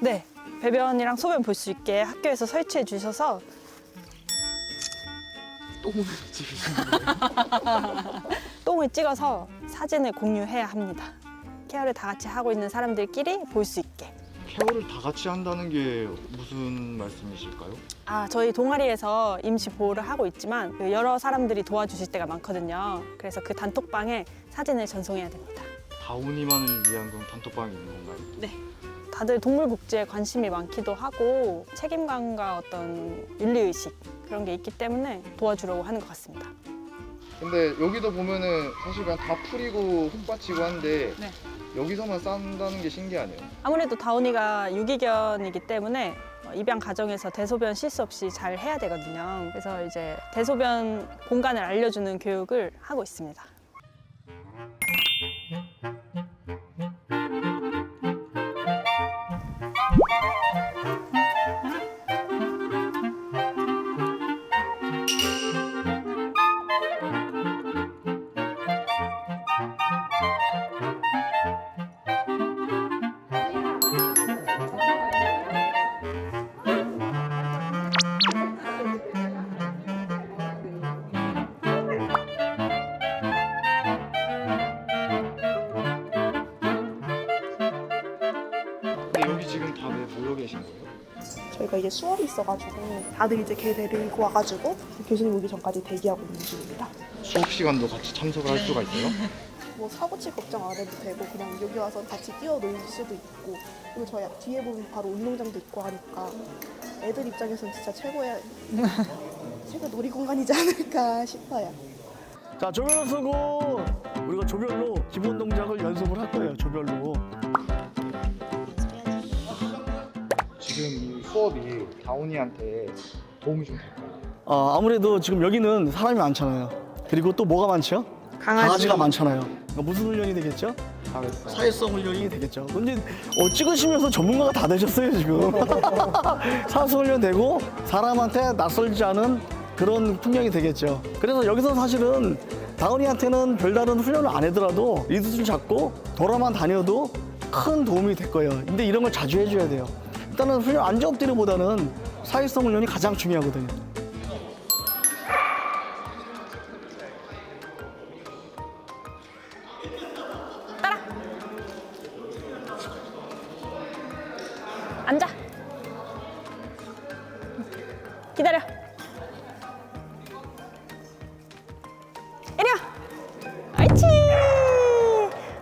네, 배변이랑 소변 볼 수 있게 학교에서 설치해 주셔서 똥을 찍으신 똥을 찍어서 사진을 공유해야 합니다. 케어를 다 같이 하고 있는 사람들끼리 볼 수 있게. 케어를 다 같이 한다는 게 무슨 말씀이실까요? 아, 저희 동아리에서 임시 보호를 하고 있지만 그 여러 사람들이 도와주실 때가 많거든요. 그래서 그 단톡방에 사진을 전송해야 됩니다. 다운이만을 위한 그런 단톡방이 있는 건가요? 네. 다들 동물 복지에 관심이 많기도 하고 책임감과 어떤 윤리 의식 그런 게 있기 때문에 도와주려고 하는 것 같습니다. 근데 여기도 보면은 사실 그냥 다 풀이고 흙받치고 한데 네. 여기서만 싼다는 게 신기하네요. 아무래도 다운이가 유기견이기 때문에 어, 입양 과정에서 대소변 실수 없이 잘 해야 되거든요. 그래서 이제 대소변 공간을 알려주는 교육을 하고 있습니다. 저희가 이제 수업이 있어가지고 다들 이제 걔 데리고 와가지고 교수님 오기 전까지 대기하고 있는 중입니다. 수업 시간도 같이 참석을 할 수가 있어요? 뭐 사고 칠 걱정 안 해도 되고 그냥 여기 와서 같이 뛰어놀 수도 있고 그리고 저희 뒤에 보면 바로 운동장도 있고 하니까 애들 입장에서는 진짜 최고의 최고 놀이 공간이지 않을까 싶어요. 자 조별로 쓰고 우리가 조별로 기본 동작을 연습을 할 거예요 조별로 지금 이 수업이 다운이한테 도움이 좀 될까요? 어, 아무래도 지금 여기는 사람이 많잖아요 그리고 또 뭐가 많죠? 강아지. 가 많잖아요 그러니까 무슨 훈련이 되겠죠? 사회성. 사회성 훈련이 되겠죠 근데 어, 찍으시면서 전문가가 다 되셨어요 지금 사회성 훈련 되고 사람한테 낯설지 않은 그런 풍경이 되겠죠 그래서 여기서 사실은 다운이한테는 별다른 훈련을 안 하더라도 리드를 잡고 돌아만 다녀도 큰 도움이 될 거예요 근데 이런 걸 자주 해줘야 돼요 일단은 훈련 앉아 엎드리보다는 사회성 훈련이 가장 중요하거든요 앉아. 기다려. 이리 와. 옳지.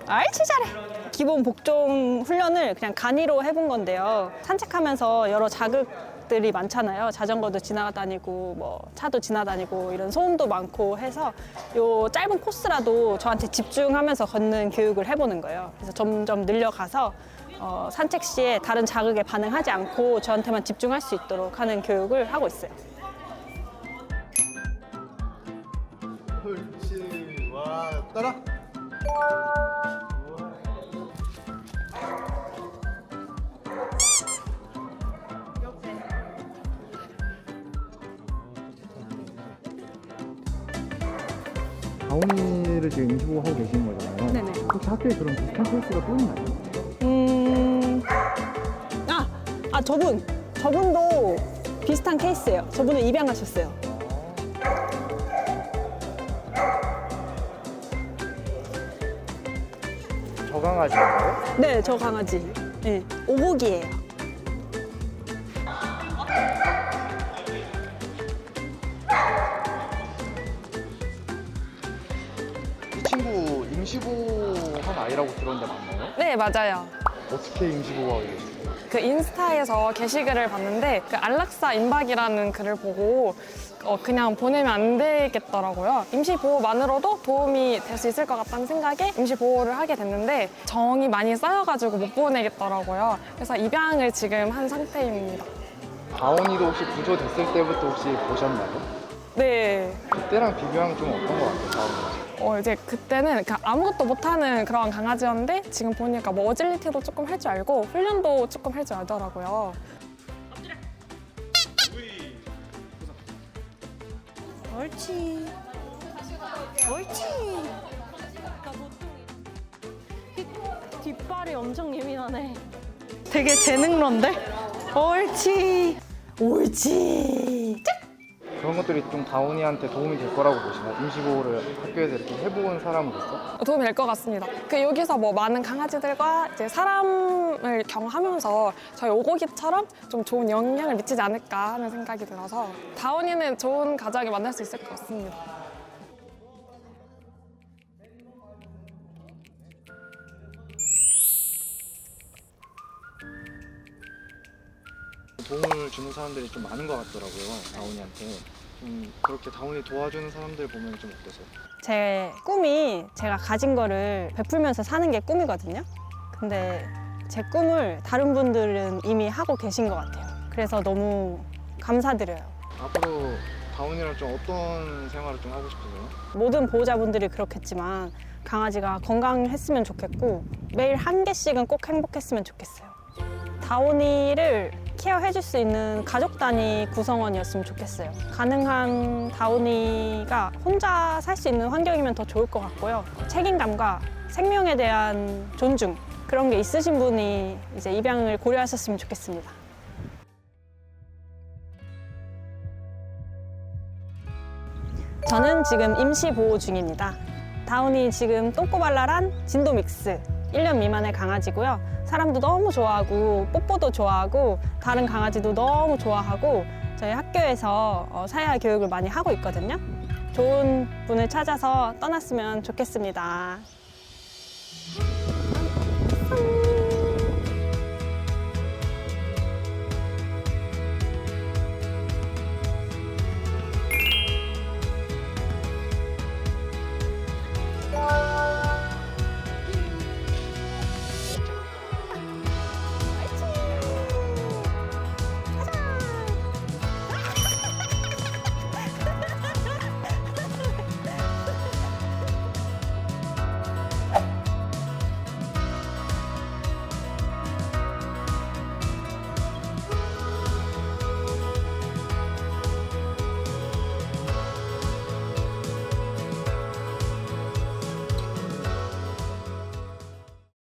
옳지 잘해. 기본 복종 훈련을 그냥 간이로 해본 건데요. 산책하면서 여러 자극 들이 많잖아요. 자전거도 지나다니고 뭐 차도 지나다니고 이런 소음도 많고 해서 요 짧은 코스라도 저한테 집중하면서 걷는 교육을 해보는 거예요. 그래서 점점 늘려가서 어, 산책 시에 다른 자극에 반응하지 않고 저한테만 집중할 수 있도록 하는 교육을 하고 있어요. 옳지 와 따라 다운이를 지금 임시보호하고 계시는 거잖아요. 네네. 혹시 학교에 그런 비슷한 케이스가 또 있나요? 음, 아, 아 저분, 저분도 비슷한 케이스예요. 저분은 입양하셨어요. 저 강아지인가요? 네, 저 강아지. 네, 오복이에요. 임시보호한 아이라고 들었는데 맞나요? 네, 맞아요. 어떻게 임시보호하고 계세요? 그 인스타에서 게시글을 봤는데 그 안락사 임박이라는 글을 보고 어, 그냥 보내면 안 되겠더라고요. 임시 보호만으로도 도움이 될 수 있을 것 같다는 생각에 임시 보호를 하게 됐는데 정이 많이 쌓여가지고 못 보내겠더라고요. 그래서 입양을 지금 한 상태입니다. 다운이도 혹시 구조됐을 때부터 혹시 보셨나요? 네. 그때랑 비교하면 좀 어떤 것 같아요, 다운이? 어, 이제 그때는 그냥 아무것도 못하는 그런 강아지였는데 지금 보니까 뭐 어질리티도 조금 할 줄 알고 훈련도 조금 할 줄 알더라고요. 옳지. 옳지. 뒷발이 엄청 예민하네. 되게 재능론데? 옳지. 옳지. 그런 것들이 좀 다운이한테 도움이 될 거라고 보시나요? 임시보호를 학교에서 이렇게 해본 사람으로서? 도움이 될 것 같습니다. 그 여기서 뭐 많은 강아지들과 이제 사람을 경험하면서 저희 오고기처럼 좀 좋은 영향을 미치지 않을까 하는 생각이 들어서 다운이는 좋은 가족을 만날 수 있을 것 같습니다. 도움을 주는 사람들이 좀 많은 것 같더라고요, 다운이한테. 좀 그렇게 다운이 도와주는 사람들 보면 좀 어떠세요? 제 꿈이 제가 가진 거를 베풀면서 사는 게 꿈이거든요. 근데 제 꿈을 다른 분들은 이미 하고 계신 것 같아요. 그래서 너무 감사드려요. 앞으로 다운이랑 좀 어떤 생활을 좀 하고 싶으세요? 모든 보호자분들이 그렇겠지만 강아지가 건강했으면 좋겠고 매일 한 개씩은 꼭 행복했으면 좋겠어요. 다오니를 케어해줄 수 있는 가족 단위 구성원이었으면 좋겠어요. 가능한 다오니가 혼자 살 수 있는 환경이면 더 좋을 것 같고요. 책임감과 생명에 대한 존중 그런 게 있으신 분이 이제 입양을 고려하셨으면 좋겠습니다. 저는 지금 임시 보호 중입니다. 다운이 지금 똥꼬발랄한 진도 믹스 1년 미만의 강아지고요. 사람도 너무 좋아하고 뽀뽀도 좋아하고 다른 강아지도 너무 좋아하고 저희 학교에서 어, 사회화 교육을 많이 하고 있거든요. 좋은 분을 찾아서 떠났으면 좋겠습니다.